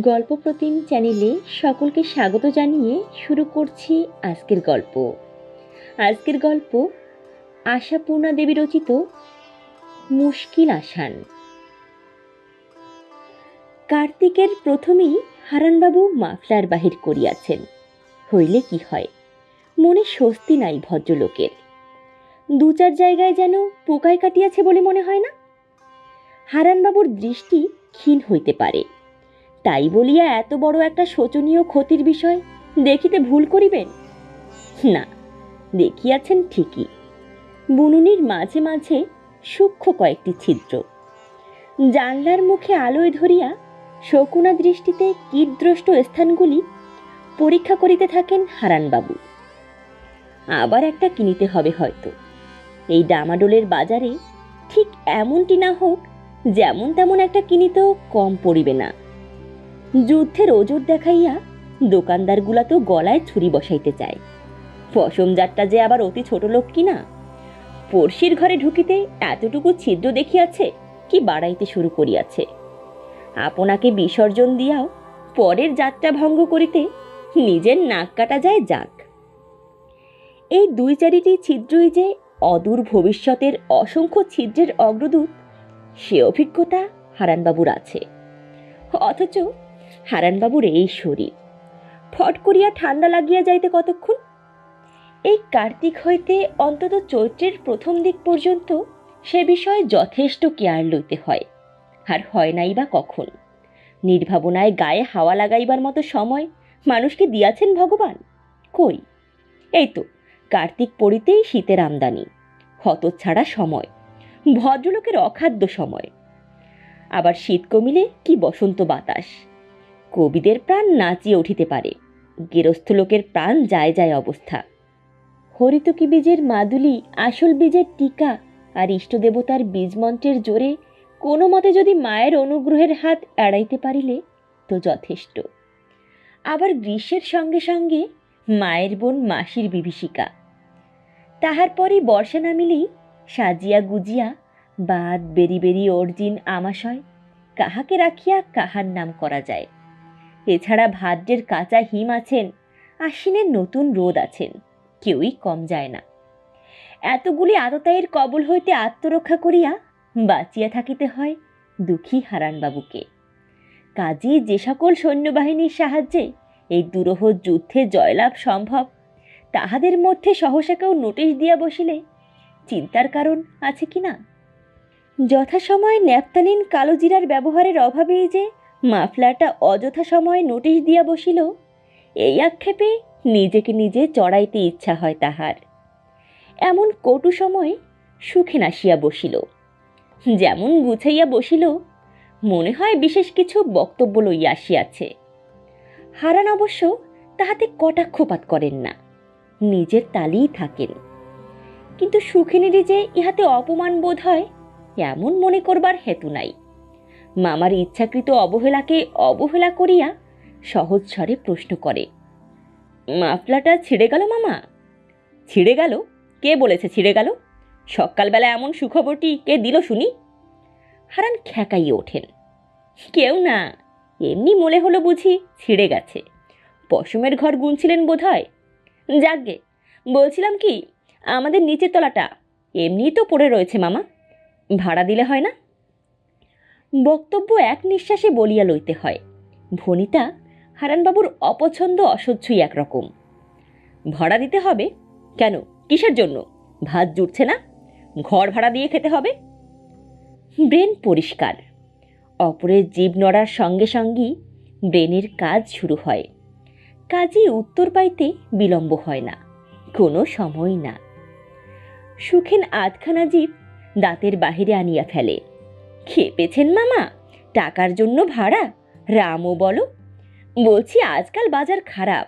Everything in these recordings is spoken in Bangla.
গল্প প্রতিম চ্যানেলে সকলকে স্বাগত জানিয়ে শুরু করছি আজকের গল্প। আজকের গল্প আশাপূর্ণা দেবী রচিত মুশকিল আসান। কার্তিকের প্রথমেই হারানবাবু মাফলার বাহির করিয়াছেন। হইলে কি হয়? মনে স্বস্তি নাই ভদ্রলোকের। দু চার জায়গায় যেন পোকায় কাটিয়াছে বলে মনে হয় না? হারানবাবুর দৃষ্টি ক্ষীণ হইতে পারে। তাই বলিয়া এত বড় একটা শোচনীয় ক্ষতির বিষয় দেখিতে ভুল করিবেন? না, দেখিয়াছেন ঠিকই। বুনুনির মাঝে মাঝে সূক্ষ্ম কয়েকটি ছিদ্র। জানলার মুখে আলোয় ধরিয়া শকুনা দৃষ্টিতে কীটদ্রষ্ট স্থানগুলি পরীক্ষা করিতে থাকেন হারানবাবু। আবার একটা কিনিতে হবে হয়তো। এই ডামাডোলের বাজারে ঠিক এমনটি না হোক, যেমন তেমন একটা কিনিতেও কম পড়িবে না। যুদ্ধের ওজোর দেখাইয়া দোকানদারগুলা তো গলায় ছুরি বসাইতে চায়। ফসমজাতটা যে আবার অতি ছোট লোক কিনা পড়শির ঘরে ঢুকিতে এতটুকু ছিদ্র দেখিয়াছে, কি বাড়াইতে শুরু করিয়াছে। আপনাকে বিসর্জন দিয়াও পরের যাত্রা ভঙ্গ করিতে নিজের নাক কাটা যায় যাক। এই দুই চারিটি ছিদ্রই যে অদূর ভবিষ্যতের অসংখ্য ছিদ্রের অগ্রদূত, সে অভিজ্ঞতা হারানবাবুর আছে। অথচ হারানবাবুর এই শরীর ফট করিয়া ঠান্ডা লাগিয়া যাইতে কতক্ষণ? এই কার্তিক হইতে অন্তত চৈত্রের প্রথম দিক পর্যন্ত সে বিষয়ে যথেষ্ট কেয়ার লইতে হয়, আর হয় নাই বা কখন। নির্ভাবনায় গায়ে হাওয়া লাগাইবার মতো সময় মানুষকে দিয়াছেন ভগবান? কই? এই তো, কার্তিক পড়িতেই শীতের আমদানি, হতচ্ছাড়া সময়, ভদ্রলোকের অখাদ্য সময়। আবার শীত কমিলে কি বসন্ত বাতাস? কবিদের প্রাণ নাচিয়ে উঠিতে পারে। গেরস্থ লোকের প্রাণ যায় যায় অবস্থা। হরিতকি বীজের মাদুলি, আসল বীজের টিকা, আর ইষ্টদেবতার বীজমন্ত্রের জোরে কোনো মতে যদি মায়ের অনুগ্রহের হাত এড়াইতে পারিলে তো যথেষ্ট। আবার গ্রীষ্মের সঙ্গে সঙ্গে মায়ের বোন মাসির বিভীষিকা। তাহার পরই বর্ষা নামিলেই সাজিয়া গুজিয়া বাদ বেরি বেরি অর্জিন আমাশয়, কাহাকে রাখিয়া কাহার নাম করা যায়। এছাড়া ভাদ্রের কাঁচা হিম আছেন, আশ্বিনের নতুন রোদ আছেন, কেউই কম যায় না। এতগুলি আততায়ীর কবল হইতে আত্মরক্ষা করিয়া বাঁচিয়া থাকিতে হয় দুঃখী হারানবাবুকে। কাজী যে সকল সৈন্যবাহিনীর সাহায্যে এই দুরহ যুদ্ধে জয়লাভ সম্ভব, তাহাদের মধ্যে সহসা কেউ নোটিশ দিয়া বসিলে চিন্তার কারণ আছে কি না? যথাসময়ে ন্যাপতালিন কালোজিরার ব্যবহারের অভাবেই যে মাফলাটা অযথা সময়ে নোটিশ দিয়া বসিল। এই আক্ষেপে নিজেকে নিজে চড়াইতে ইচ্ছা হয় তাহার। এমন কটু সময় সুখে নাসিয়া বসিল। যেমন গুছাইয়া বসিল, মনে হয় বিশেষ কিছু বক্তব্য লইয়া আসিয়াছে। হারান অবশ্য তাহাতে কটাক্ষপাত করেন না, নিজের তালিই থাকেন। কিন্তু সুখিনীরই যে ইহাতে অপমান বোধ হয় এমন মনে করবার হেতু নাই। মামার ইচ্ছাকৃত অবহেলাকে অবহেলা করিয়া সহজ স্বরে প্রশ্ন করে, মাফলাটা ছিঁড়ে গেল মামা? ছিঁড়ে গেল? কে বলেছে ছিঁড়ে গেল? সকালবেলা এমন সুখবরটি কে দিল শুনি? হারান খ্যাকাইয়ে ওঠেন, কেউ না, এমনি মনে হলো বুঝি ছিঁড়ে গেছে। পশমের ঘর গুনছিলেন বোধ হয় যাকগে, বলছিলাম কি, আমাদের নিচের তলাটা এমনিই তো পড়ে রয়েছে মামা, ভাড়া দিলে হয় না? বক্তব্য এক নিঃশ্বাসে বলিয়া লইতে হয়। ভনিতা হারানবাবুর অপছন্দ অসহ্যই একরকম। ভাড়া দিতে হবে? কেন? কিসের জন্য? ভাত জুটছে না? ঘর ভাড়া দিয়ে খেতে হবে? ব্রেন পরিষ্কার। অপরের জীব নড়ার সঙ্গে সঙ্গেই ব্রেনের কাজ শুরু হয়। কাজে উত্তর পাইতে বিলম্ব হয় না। কোনো সময় না। সুখেন আধখানা জীব দাঁতের বাহিরে আনিয়া ফেলে। খেপেছেন মামা। টাকার জন্য ভাড়া? রামও বলো। বলছি আজকাল বাজার খারাপ।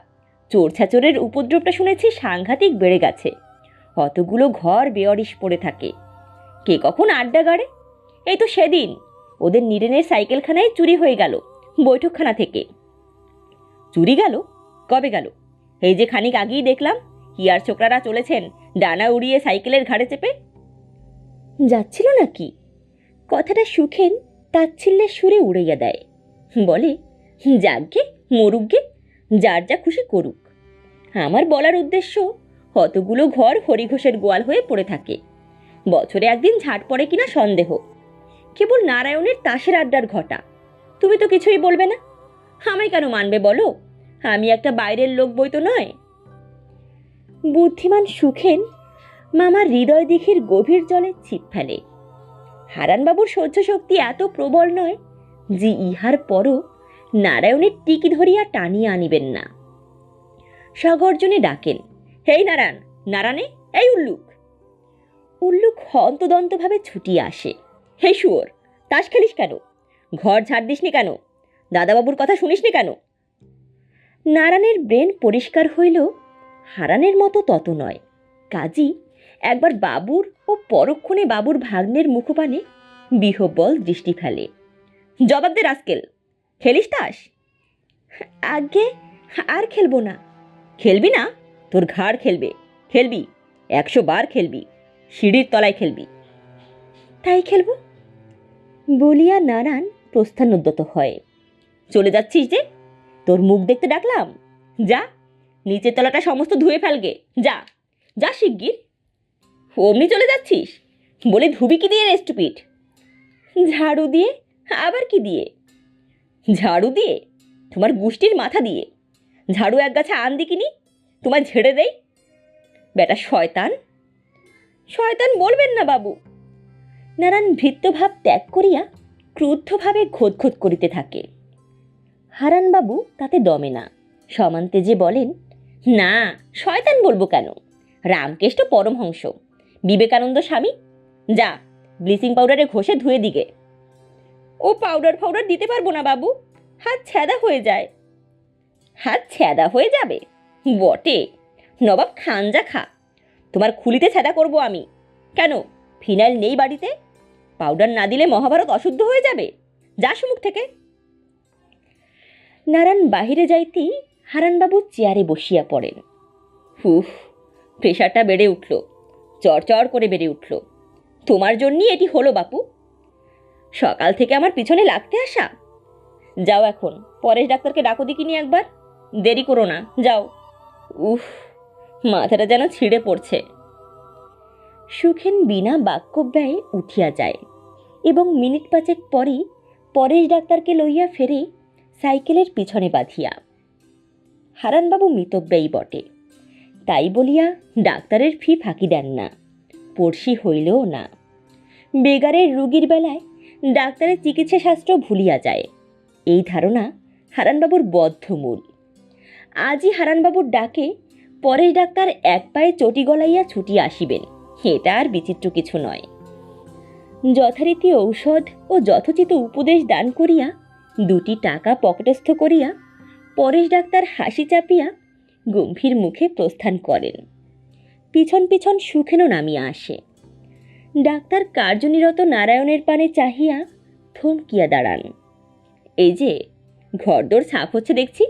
চোর ছাচোরের উপদ্রবটা শুনেছি সাংঘাতিক বেড়ে গেছে। অতগুলো ঘর বেয়ারিশ পড়ে থাকে। কে কখন আড্ডা গাড়ে? এই তো সেদিন। ওদের নিরেনের সাইকেলখানায় চুরি হয়ে গেল, বৈঠকখানা থেকে। চুরি গেল? কবে গেল? এই যে খানিক আগেই দেখলাম, হিয়ার ছোকরারা চলেছেন, ডানা উড়িয়ে সাইকেলের ঘাড়ে চেপে। যাচ্ছিল নাকি? কথাটা সুখেন তাচ্ছিল্যের সুরে উড়াইয়া দেয়। বলে যাকগে মরুকগে যার যা খুশি করুক। আমার বলার উদ্দেশ্য কতগুলো ঘর হরিঘোষের গোয়াল হয়ে পড়ে থাকে। বছরে একদিন ঝাট পড়ে কিনা সন্দেহ। কেবল নারায়ণের তাসের আড্ডার ঘটা। তুমি তো কিছুই বলবে না। আমায় কেন মানবে বলো? আমি একটা বাইরের লোক বই তো নয়। বুদ্ধিমান সুখেন মামার হৃদয় দিঘির গভীর জলে ছিপ ফেলে। হারানবাবুর সহ্য শক্তি এত প্রবল নয় যে ইহার পরও নারায়ণের টিকি ধরিয়া টানিয়া আনিবেন না। সগর্জনে ডাকেন, হেই নারায়ণ, নারায়ণে, এই উল্লুক। উল্লুক হন্তদন্তভাবে ছুটিয়ে আসে, হে শুয়োর, তাস খেলিস কেন? ঘর ঝাড় দিসনি কেন? দাদাবাবুর কথা শুনিসনি কেন? নারায়ণের ব্রেন পরিষ্কার হইল হারানের মতো তত নয়, কাজী একবার বাবুর ও পরক্ষণে বাবুর ভাগ্নের মুখপানে বিহব্বল দৃষ্টি ফেলে। জবাব দে রাস্কেল, খেলিস তাস আগে আর খেলব না। খেলবি না? তোর ঘাড় খেলবে। খেলবি, একশো বার খেলবি, সিঁড়ির তলায় খেলবি। তাই খেলব? বলিয়া নারায়ণ প্রস্থানোদ্যত হয়। চলে যাচ্ছিস যে? তোর মুখ দেখতে ডাকলাম। যা, নিচের তলাটা সমস্ত ধুয়ে ফেলগে। যা যা শিগগির। অমনি চলে যাচ্ছিস? বলে ধুবি কি দিয়ে রেস্টুপিট ঝাড়ু দিয়ে? আবার কি দিয়ে? ঝাড়ু দিয়ে? তোমার গুষ্টির মাথা দিয়ে? ঝাড়ু এক গাছে আন দিকিনি তোমার ঝেড়ে দেই? বেটা শয়তান। শয়তান বলবেন না বাবু। নারায়ণ ভৃত্যভাব ত্যাগ করিয়া ক্রুদ্ধভাবে ঘোৎঘোৎ করিতে থাকে। হারানবাবু তাতে দমে না। সমান্তে যে বলেন, না, শয়তান বলব কেন? রামকেষ্ট পরমহংস। বিবেকানন্দ স্বামী? যা, ব্লিচিং পাউডারে ঘষে ধুয়ে দিকে ও পাউডার ফাউডার দিতে পারব না বাবু, হাত ছ্যাদা হয়ে যায়। হাত ছ্যাদা হয়ে যাবে? বটে, নবাব খানজা খা। তোমার খুলিতে ছ্যাদা করব আমি। কেন, ফিনাইল নেই বাড়িতে? পাউডার না দিলে মহাভারত অশুদ্ধ হয়ে যাবে। যা মুখ থেকে। নারায়ণ বাহিরে যাইতেই হারানবাবু চেয়ারে বসিয়া পড়েন। হুফ প্রেশারটা বেড়ে উঠল। চড়চড় করে বেড়ে উঠল। তোমার জন্যই এটি হলো, বাপু। সকাল থেকে আমার পিছনে লাগতে আসা। যাও এখন, পরেশ ডাক্তারকে ডাকো দিকিনি একবার। দেরি করো না, যাও। উফ, মাথাটা যেন ছিঁড়ে পড়ছে। সুখেন বিনা বাক্য ব্যয়ে উঠিয়া যায় এবং মিনিট পাঁচেক পরেই পরেশ ডাক্তারকে লইয়া ফেরে সাইকেলের পিছনে বাঁধিয়া। হারানবাবু মিতব্যয়ী বটে। তাই বলিয়া ডাক্তারের ফি ফাঁকি দেন না, পড়শি হইলেও না। বেগারের রুগীর বেলায় ডাক্তারের চিকিৎসা শাস্ত্র ভুলিয়া যায়, এই ধারণা হারানবাবুর বদ্ধমূল আজই হারানবাবুর ডাকে পরেশ ডাক্তার এক পায়ে চটি গলাইয়া ছুটিয়া আসিবেন, এটা আর বিচিত্র কিছু নয়। যথারীতি ঔষধ ও যথোচিত উপদেশ দান করিয়া দুটি টাকা পকেটস্থ করিয়া পরেশ ডাক্তার হাসি চাপিয়া গম্ভীর মুখে প্রস্থান করেন। পিছন পিছন সুখেনও নামিয়া আসে। ডাক্তার কার্যনিরত নারায়ণের পানে চাহিয়া থমকিয়া দাঁড়ান। এই যে, ঘরদোর সাফ হচ্ছে দেখছি।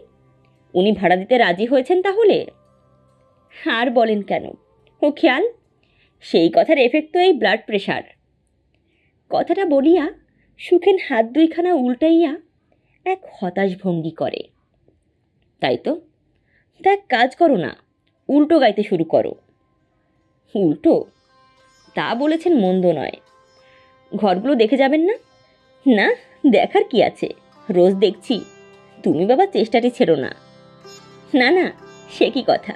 উনি ভাড়া দিতে রাজি হয়েছেন তাহলে? আর বলেন কেন? ও খেয়াল? সেই কথার এফেক্ট তো এই ব্লাড প্রেশার কথাটা বলিয়া সুখেন হাত দুইখানা উল্টাইয়া এক হতাশ ভঙ্গি করে। তাই তো? তা এক কাজ করো না। উল্টো গাইতে শুরু করো। উল্টো? তা বলেছেন মন্দ নয়। ঘরগুলো দেখে যাবেন না? না, দেখার কি আছে? রোজ দেখছি। তুমি বাবা চেষ্টাটি ছেড়ো না। না না, সে কি কথা?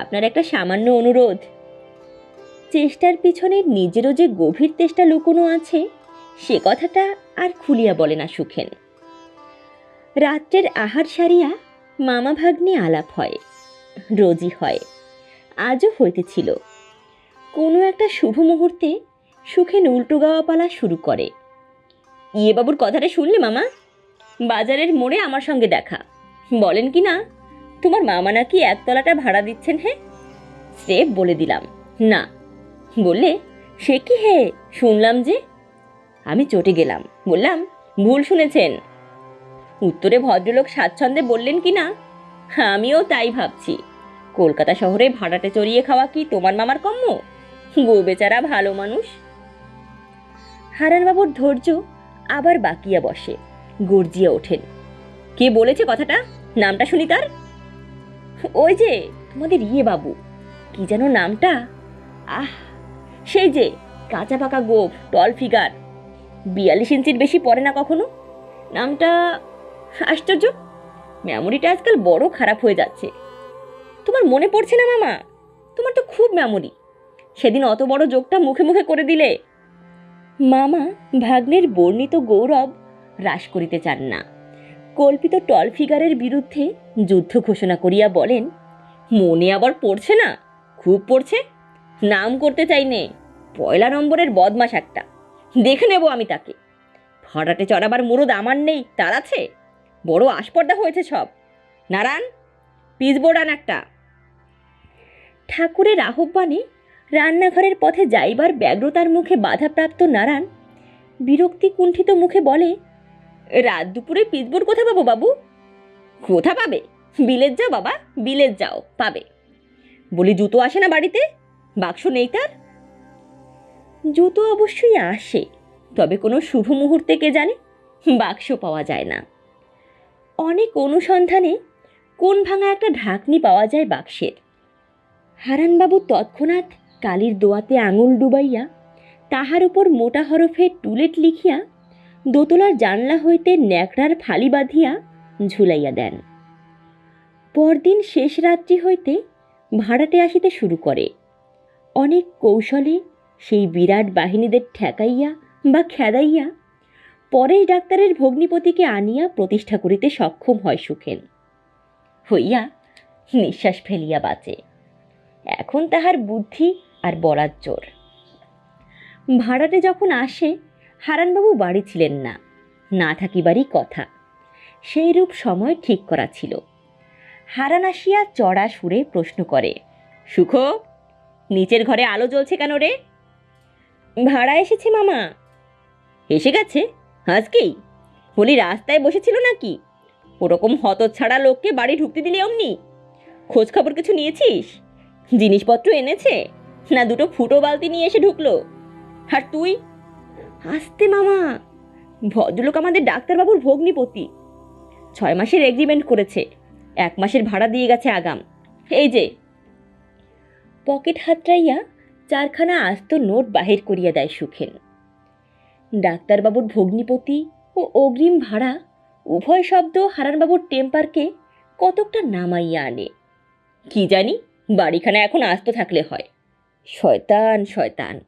আপনার একটা সামান্য অনুরোধ। চেষ্টার পিছনে নিজেরও যে গভীর চেষ্টা লুকোনো আছে, সে কথাটা আর খুলিয়া বলে না সুখেন। রাত্রের আহার সারিয়া মামা ভাগ্নে আলাপ হয়, রোজই হয়। আজও হইতেছিল কোনো একটা শুভ মুহূর্তে সুখেন উল্টো গাওয়া পালা শুরু করে। ইয়ে বাবুর কথাটা শুনলে, মামা? বাজারের মোড়ে আমার সঙ্গে দেখা। বলেন কি না, তোমার মামা নাকি একতলাটা ভাড়া দিচ্ছেন হে? স্রেফ বলে দিলাম, না। বললে, সে কি হে? শুনলাম যে। আমি চটে গেলাম, বললাম, ভুল শুনেছেন। উত্তরে ভদ্রলোক স্বাচ্ছন্দ্যে বললেন কি না আমিও তাই ভাবছি। কলকাতা শহরে ভাড়াটে চড়িয়ে খাওয়া কি তোমার মামার কম্য গো বেচারা ভালো মানুষ। হারানবাবুর ধৈর্য আবার বাকিয়া বসে, গর্জিয়া ওঠেন। কে বলেছে কথাটা? নামটা শুনি তার। ওই যে তোমাদের ইয়ে বাবু, কি যেন নামটা? আহ, সেই যে কাঁচা পাকা গোপ টল ফিগার। বিয়াল্লিশ ইঞ্চির বেশি পড়ে না কখনো? নামটা আশ্চর্য, মেমোরিটা আজকাল বড় খারাপ হয়ে যাচ্ছে। তোমার মনে পড়ছে না মামা? তোমার তো খুব মেমোরি। সেদিন অত বড় যোগটা মুখে মুখে করে দিলে। মামা, ভাগ্নের বর্ণিত গৌরব হ্রাস করিতে চান না। কল্পিত টল ফিগারের বিরুদ্ধে যুদ্ধ ঘোষণা করিয়া বলেন, মনে আবার পড়ছে না? খুব পড়ছে? নাম করতে চাই নে পয়লা নম্বরের বদমাস একটা। দেখে নেব আমি তাকে। ভাড়াটে চড়াবার মুরুদ আমার নেই, তার আছে? বড় আস্পর্দা হয়েছে সব। নারায়ণ পিসবোর্ড আন একটা। ঠাকুরের আহ্বানে রান্নাঘরের পথে যাইবার ব্যগ্রতার মুখে বাধাপ্রাপ্ত নারায়ণ বিরক্তি কুণ্ঠিত মুখে বলে, রাত দুপুরে পিসবোর্ড কোথা পাবো বাবু? কোথা পাবে? বিলেত যাও বাবা, বিলেত যাও, পাবে। বলি, জুতো আসে না বাড়িতে? বাক্স নেই তার? জুতো অবশ্যই আসে, তবে কোনো শুভ মুহূর্তে কে জানে? বাক্স পাওয়া যায় না। অনেক অনুসন্ধানে কোন ভাঙা একটা ঢাকনি পাওয়া যায় বাক্সের। হারানবাবু তৎক্ষণাৎ কালির দোয়াতে আঙুল ডুবাইয়া তাহার উপর মোটা হরফে টুলেট লিখিয়া দোতলার জানলা হইতে ন্যাকড়ার ফালি বাঁধিয়া ঝুলাইয়া দেন। পরদিন শেষ রাত্রি হইতে ভাড়াটে আসিতে শুরু করে। অনেক কৌশলে সেই বিরাট বাহিনীদের ঠেকাইয়া বা খেদাইয়া পরেশ ডাক্তারের ভগ্নিপতিকে আনিয়া প্রতিষ্ঠা করিতে সক্ষম হয় সুখেন। হইয়া নিঃশ্বাস ফেলিয়া বাঁচে। এখন তাহার বুদ্ধি আর বলার জোর। ভাড়াটে যখন আসে, হারানবাবু বাড়ি ছিলেন না না থাকিবারই কথা। সেই রূপ সময় ঠিক করা ছিল। হারান আসিয়া চড়া সুরে প্রশ্ন করে, সুখ? নিচের ঘরে আলো জ্বলছে কেন রে? ভাড়া এসেছে মামা। এসে গেছে? আজকেই বলি রাস্তায় বসেছিল নাকি? ওরকম হতচ্ছাড়া লোককে বাড়ি ঢুকতে দিলে অমনি? খোঁজ খবর কিছু নিয়েছিস? জিনিসপত্র এনেছে? না দুটো ফুটো বালতি নিয়ে এসে ঢুকলো? আর তুই? আসতে মামা! ভদ্রলোক আমাদের ডাক্তারবাবুর ভগ্নিপতি। ছয় মাসের এগ্রিমেন্ট করেছে। এক মাসের ভাড়া দিয়ে গেছে আগাম। এই যে। পকেট হাতড়াইয়া চারখানা আস্ত নোট বাহির করিয়া দেয় সুখেন। ডাক্তারবাবুর ভগ্নিপতি ও অগ্রিম ভাড়া, উভয় শব্দ হারানবাবুর টেম্পারকে কতকটা নামাইয়া আনে। কি জানি, বাড়িখানা এখন আস্ত থাকলে হয়। শয়তান শয়তান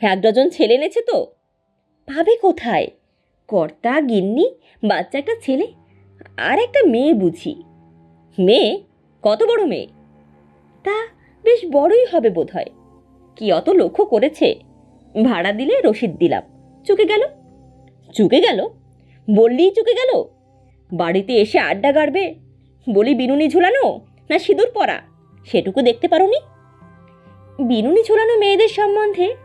এক ডজন ছেলে এনেছে তো। পাবে কোথায়? কর্তা, গিন্নি, বাচ্চা একটা ছেলে, আর একটা মেয়ে বুঝি। মেয়ে? কত বড় মেয়ে? তা বেশ বড়ই হবে বোধ হয় কি অত লক্ষ্য করেছে? ভাড়া দিলে রসিদ দিলাম। চুকে গেল? চুকে গেল? বললেই চুকে গেল? বাড়িতে এসে আড্ডা গাড়বে? বলি, বিনুনি ঝুলানো না সিঁদুর পরা? সেটুকু দেখতে পারোনি? বিনুনি ঝুলানো মেয়েদের সম্বন্ধে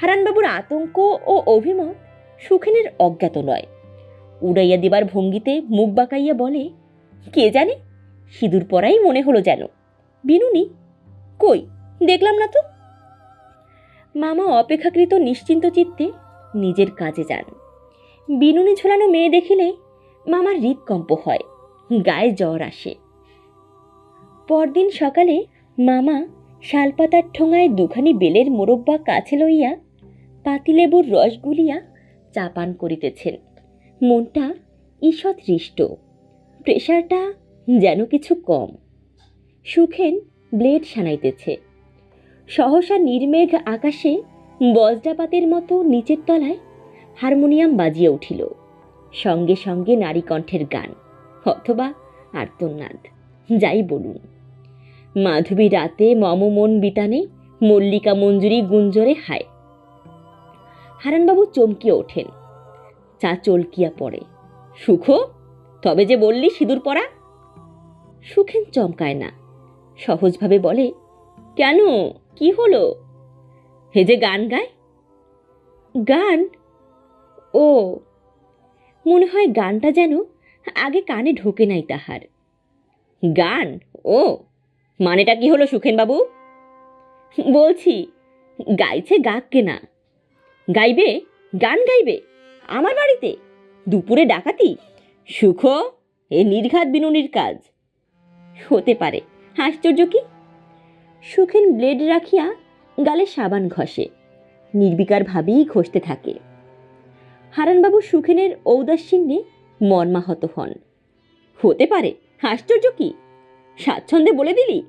হারানবাবুর আতঙ্ক ও অভিমত সুখেনের অজ্ঞাত নয়। উড়াইয়া দিবার ভঙ্গিতে মুখ বাঁকাইয়া বলে, কে জানে? সিঁদুর পরাই মনে হলো যেন। বিনুনি, কই? দেখলাম না তো? মামা অপেক্ষাকৃত নিশ্চিন্ত চিত্তে নিজের কাজে যান। বিনুনি ঝোলানো মেয়ে দেখিলে মামার হৃদকম্প হয়, গায়ে জ্বর আসে। পরদিন সকালে মামা শালপাতার ঠোঙায় দুখানি বেলের মোরব্বা কাছে লইয়া পাতিলেবুর রস গুলিয়া চা পান করিতেছেন। মনটা ঈষৎ হৃষ্ট প্রেশারটা যেন কিছু কম। সুখেন ব্লেড সানাইতেছে। সহসা নির্মেঘ আকাশে বজ্রাপাতের মতো নিচের তলায় হারমোনিয়াম বাজিয়ে উঠিল। সঙ্গে সঙ্গে নারী কণ্ঠের গান, অথবা আর্তনাদ, যাই বলুন। মাধবী রাতে মম মন বিতানে মল্লিকা মঞ্জুরি গুঞ্জরে হায়। হারানবাবু চমকিয়ে ওঠেন। চা চলকিয়া পড়ে। সুখ, তবে যে বললি সিঁদুর পরা? সুখেন চমকায় না। সহজভাবে বলে, কেন? কি হলো? হে যে গান গায়? গান? ও, মনে হয় গানটা যেন আগে কানে ঢোকে নাই তাহার। গান? ও, মানেটা কি হলো সুখেনবাবু? বলছি, গাইছে গাক কেনা। গাইবে? গান গাইবে? আমার বাড়িতে? দুপুরে ডাকাতি? সুখ? এ নির্ঘাত বিনুনির কাজ। হতে পারে। আশ্চর্য কি? সুখেন ব্লেড রাখিয়া গালে সাবান ঘষে। নির্বিকার ভাবেই ঘষতে থাকে। হারানবাবু সুখেনের ঔদাসীন্যে মর্মাহত হন। হতে পারে, আশ্চর্য কি? স্বাচ্ছন্দ্যে বলে দিলি?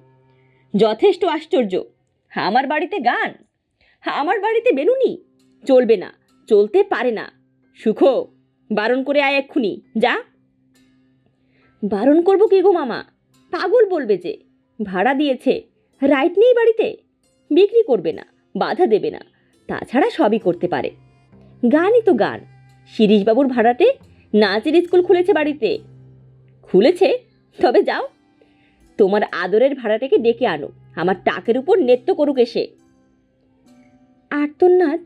যথেষ্ট আশ্চর্য। আমার বাড়িতে গান, আমার বাড়িতে বেলুনি চলবে না, চলতে পারে না। সুখ, বারণ করে আয় এক্ষুনি, যা। বারণ করব কি গো মামা? পাগল বলবে যে, ভাড়া দিয়েছে। রাইট নেই বাড়িতে? বিক্রি করবে না, বাধা দেবে না, তাছাড়া সবই করতে পারে। গানই তো গান। শিরিশবাবুর ভাড়াটে নাচের স্কুল খুলেছে বাড়িতে। খুলেছে? তবে যাও। তোমার আদরের ভাড়াটাকে ডেকে আনো, আমার টাকের উপর নেত্য করুক এসে। আর্তনাদ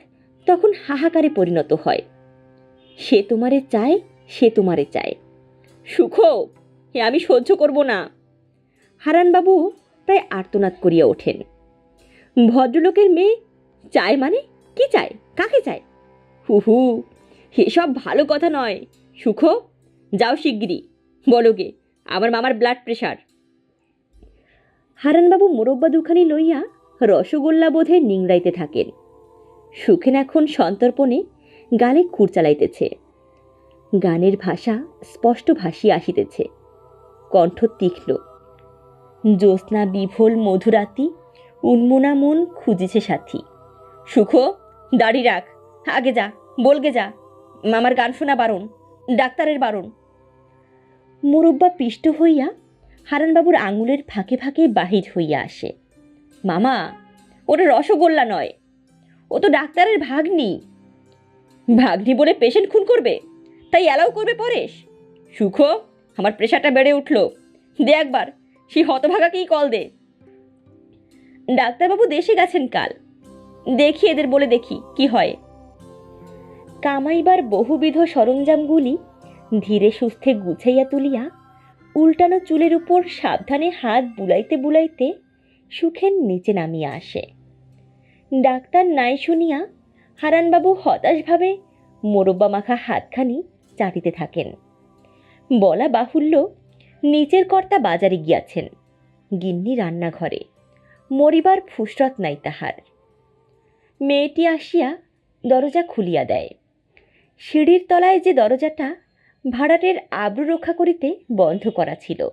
তখন হাহাকারে পরিণত হয়। সে তোমারে চায়, সে তোমারে চায়। সুখ, এ আমি সহ্য করব না। হারানবাবু প্রায় আর্তনাদ করিয়া ওঠেন। ভদ্রলোকের মেয়ে চায় মানে? কি চায়? কাকে চায়? হু হু এসব ভালো কথা নয়। সুখ, যাও শিগগিরি বলো গে, আমার মামার ব্লাড প্রেশার হারানবাবু মোরব্বা দুখানি লইয়া রসগোল্লা বোধে নিংড়াইতে থাকেন। সুখেন এখন সন্তর্পণে গালে খুর চালাইতেছে। গানের ভাষা স্পষ্ট ভাসিয়া আসিতেছে। কণ্ঠ তীক্ষ্ণ। জ্যোৎস্না বিভোল মধুরাতি উন্মনা মন খুঁজেছে সাথী। সুখ, দাড়ি রাখ, আগে যা, বলগে যা, মামার গান শোনা বারণ, ডাক্তারের বারণ। মুরব্বা পিষ্ট হইয়া হারানবাবুর আঙুলের ফাঁকে ফাঁকে বাহির হইয়া আসে। মামা, ওটা রসগোল্লা নয়, ও তো ডাক্তারের ভাগ্নি। ভাগ্নি বলে পেশেন্ট খুন করবে, তাই অ্যালাউ করবে পরেশ। সুখ, আমার প্রেশারটা বেড়ে উঠল। দে একবার সেই হতভাগাকেই কল দে। ডাক্তারবাবু দেশে গেছেন কাল। দেখি এদের বলে দেখি কি হয়। কামাইবার বহুবিধ সরঞ্জামগুলি ধীরে সুস্থে গুছাইয়া তুলিয়া উল্টানো চুলের উপর সাবধানে হাত বুলাইতে বুলাইতে সুখেন নিচে নামিয়া আসে। ডাক্তার নাই শুনিয়া হারানবাবু হতাশভাবে মোরব্বা মাখা হাতখানি চাটিতে থাকেন। বলা বাহুল্য, নিচের কর্তা বাজারে গিয়াছেন। গিন্নি রান্নাঘরে। মরিবার ফুসরত নাই তাহার। মেয়েটি আসিয়া দরজা খুলিয়া দেয়। সিঁড়ির তলায় যে দরজাটা ভাড়াটের আব্রু রক্ষা করিতে বন্ধ করা ছিল।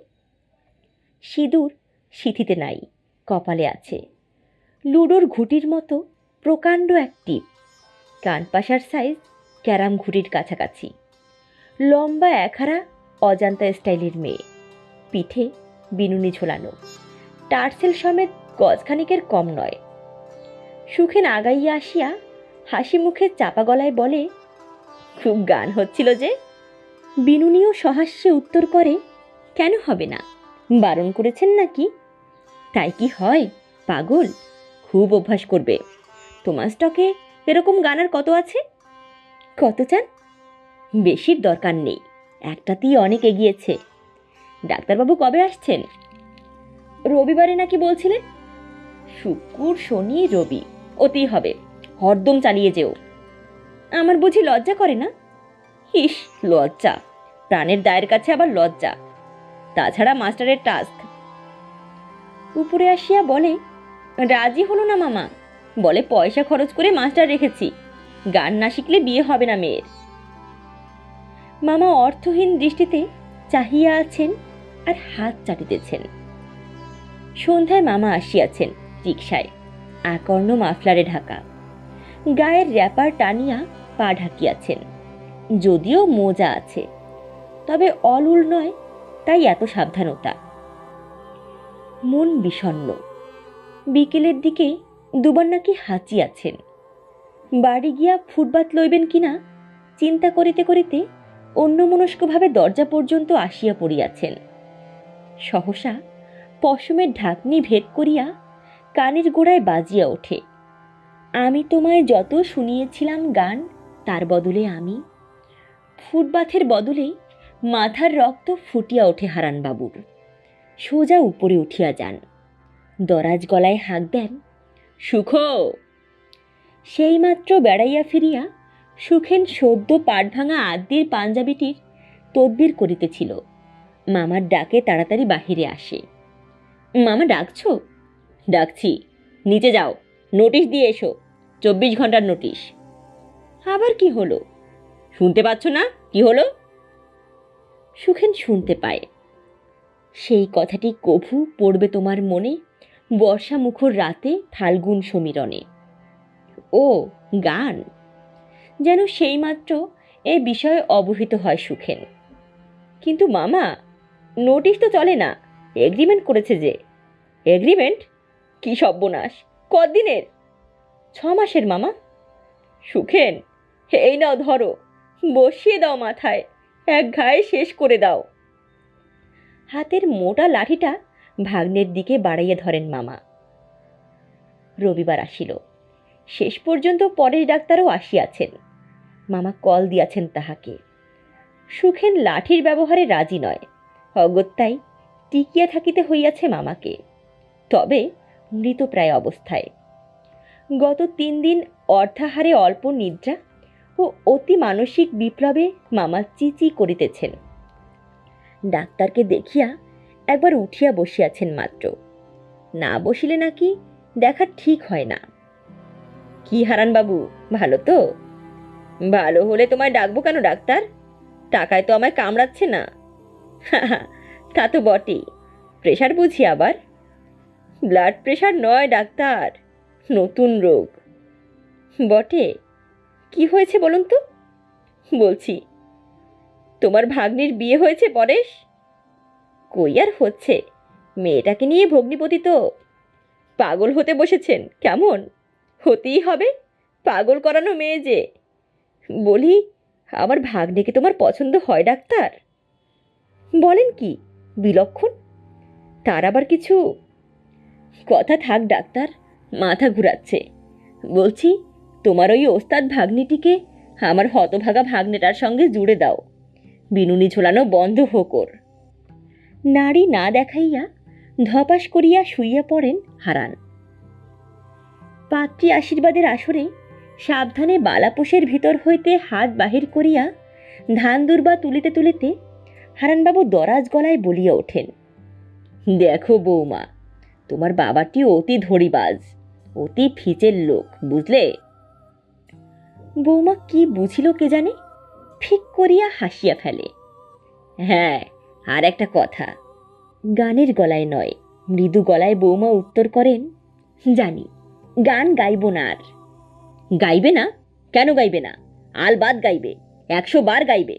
সিঁদুর সিথিতে নাই, কপালে আছে। লুডোর ঘুটির মতো প্রকাণ্ড এক টিপ। কানপাশার সাইজ ক্যারাম ঘুটির কাছাকাছি। লম্বা একহারা অজান্তা স্টাইলের মেয়ে। পিঠে বিনুনি ঝোলানো। টার্সেল সমেত গজখানিকের কম নয়। সুখেন আগাইয়া আসিয়া হাসি মুখে চাপা গলায় বলে, খুব গান হচ্ছিল যে। বিনুনিও সহাস্যে উত্তর করে, কেন হবে না? বারণ করেছেন নাকি? তাই কি হয়? পাগল? খুব অভ্যাস করবে। তোমার স্টকে এরকম গানার কত আছে? কত চান? বেশির দরকার নেই। একটাতেই অনেক এগিয়েছে। ডাক্তারবাবু কবে আসছেন? রবিবারে নাকি বলছিলেন? শুক্র শনি রবি, অতি হবে। হরদম চালিয়ে যেও। আমার বুঝি লজ্জা করে না? ইস, লজ্জা। প্রাণের দায়ের কাছে আবার লজ্জা। তাছাড়া মাস্টারের টাস্ক। উপরে আসিয়া বলে, রাজি হলো না মামা। বলে পয়সা খরচ করে মাস্টার রেখেছি। গান না শিখলে বিয়ে হবে না মেয়ের। মামা অর্থহীন দৃষ্টিতে চাহিয়া আছেন আর হাত চাটিতেছেন। সন্ধ্যায় মামা আসিয়াছেন। রিক্সায় আকর্ণ মাফলারে ঢাকা। গায়ের র্যাপার টানিয়া পা ঢাকিয়াছেন। যদিও মোজা আছে, তবে অলুল নয়, তাই এত সাবধানতা। মন বিষণ্ণ। বিকেলের দিকে দুবার নাকি হাঁচিয়াছেন। বাড়ি গিয়া ফুটবাত লইবেন কিনা, চিন্তা করিতে করিতে অন্যমনস্কভাবে দরজা পর্যন্ত আসিয়া পড়িয়াছেন। সহসা পশমের ঢাকনি ভেদ করিয়া কানের গোড়ায় বাজিয়া ওঠে। আমি তোমায় যত শুনিয়েছিলাম গান, তার বদলে আমি। ফুটবাথের বদলে মাথার রক্ত ফুটিয়া ওঠে হারানবাবুর। সোজা উপরে উঠিয়া যান। দরাজ গলায় হাঁক দেন, সুখ! সেইমাত্র বেড়াইয়া ফিরিয়া সুখেন সদ্য পাট ভাঙা আদ্যির পাঞ্জাবিটির তদবির করিতেছিল। মামার ডাকে তাড়াতাড়ি বাহিরে আসে। মামা ডাকছো? ডাকছি। নিচে যাও। নোটিশ দিয়ে এসো। চব্বিশ ঘণ্টার নোটিশ। আবার কি হলো? শুনতে পাচ্ছ না? কি হলো? সুখেন শুনতে পায়। সেই কথাটি কভু পড়বে তোমার মনে বর্ষা মুখর রাতে ফাল্গুন সমীরণে। ও, গান। যেন সেইমাত্র এ বিষয়ে অবহিত হয় সুখেন। কিন্তু মামা, নোটিশ তো চলে না। এগ্রিমেন্ট করেছে যে। এগ্রিমেন্ট? কি সর্বনাশ? কদিনের ছ মাসের মামা। সুখেন, এই নাও ধরো, বসিয়ে দাও মাথায়, এক ঘায়ে শেষ করে দাও। হাতের মোটা লাঠিটা ভাগ্নের দিকে বাড়াইয়া ধরেন মামা। রবিবার আসিল। শেষ পর্যন্ত পরেশ ডাক্তারও আসিয়াছেন। মামা কল দিয়াছেন তাহাকে। সুখেন লাঠির ব্যবহারে রাজি নয়। অগত্যাই টিকিয়া থাকিতে হইয়াছে মামাকে। তবে মৃতপ্রায় অবস্থায়। গত তিন দিন অর্ধাহারে অল্প নিদ্রা ও অতি মানসিক বিপ্লবে মামা চিচি করিতেছেন। ডাক্তারকে দেখিয়া একবার উঠিয়া বসিয়াছেন মাত্র। না বসিলে নাকি দেখা ঠিক হয় না। কি হারান বাবু, ভালো তো? ভালো হলে তোমায় ডাকবো কেন ডাক্তার? টাকায় তো আমায় কামড়াচ্ছে না। তা তো বটেই। প্রেশার বুঝি আবার। ব্লাড প্রেশার নয়, ডাক্তার। নতুন রোগ। বটে। কি হয়েছে বলুন তো? বলছি, তোমার ভাগ্নির বিয়ে হয়েছে পরেশ? কই আর হচ্ছে? মেয়েটাকে নিয়ে ভগ্নিপতি তো। পাগল হতে বসেছেন, কেমন? হতেই হবে, পাগল করানো মেয়ে যে। বলি, আমার ভাগ্নেকে তোমার পছন্দ হয়, ডাক্তার? বলেন কি, বিলক্ষণ? তার আবার কিছু কথা থাক, ডাক্তার। মাথা ঘুরাচ্ছে। বলছি, তোমার ওই ওস্তাদ ভাগ্নিটিকে আমার হতভাগা ভাগ্নেটার সঙ্গে জুড়ে দাও। বিনুনি ঝোলানো বন্ধ হোকর নারী না দেখাইয়া ধপাস করিয়া শুইয়া পড়েন হারান। পাত্রী আশীর্বাদের আসরে সাবধানে বালাপোষের ভিতর হইতে হাত বাহির করিয়া ধান দুর্বা তুলিতে তুলিতে হারানবাবু দরাজ গলায় বলিয়া ওঠেন, দেখো বৌমা তোমার বাবাটি অতি ধরিবাজ, অতি ফিচের লোক, বুঝলে? বৌমা কি বুঝিল কে জানে ফিক করিয়া হাসিয়া ফেলে। হ্যাঁ আর একটা কথা। গানের গলায় নয়, মৃদু গলায় বৌমা উত্তর করেন, জানি, গান গাইব না আর। গাইবে না? কেন গাইবে না? আলবাদ গাইবে, একশো বার গাইবে।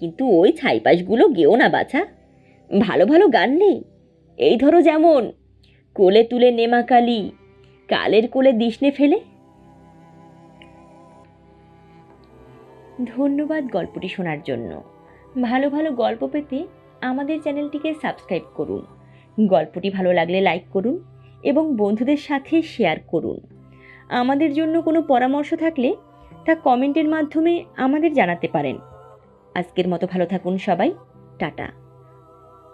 কিন্তু ওই ছাইপাশগুলো গেও না বাছা। ভালো ভালো গান নেই। এই ধরো যেমন কোলে তুলে নেমাকালি কালের কোলে দিশনে ফেলে। ধন্যবাদ গল্পটি শোনার জন্য। ভালো ভালো গল্প পেতে আমাদের চ্যানেলটিকে সাবস্ক্রাইব করুন। গল্পটি ভালো লাগলে লাইক করুন এবং বন্ধুদের সাথে শেয়ার করুন। আমাদের জন্য কোনো পরামর্শ থাকলে তা কমেন্টের মাধ্যমে আমাদের জানাতে পারেন। আজকের মতো ভালো থাকুন সবাই। টাটা।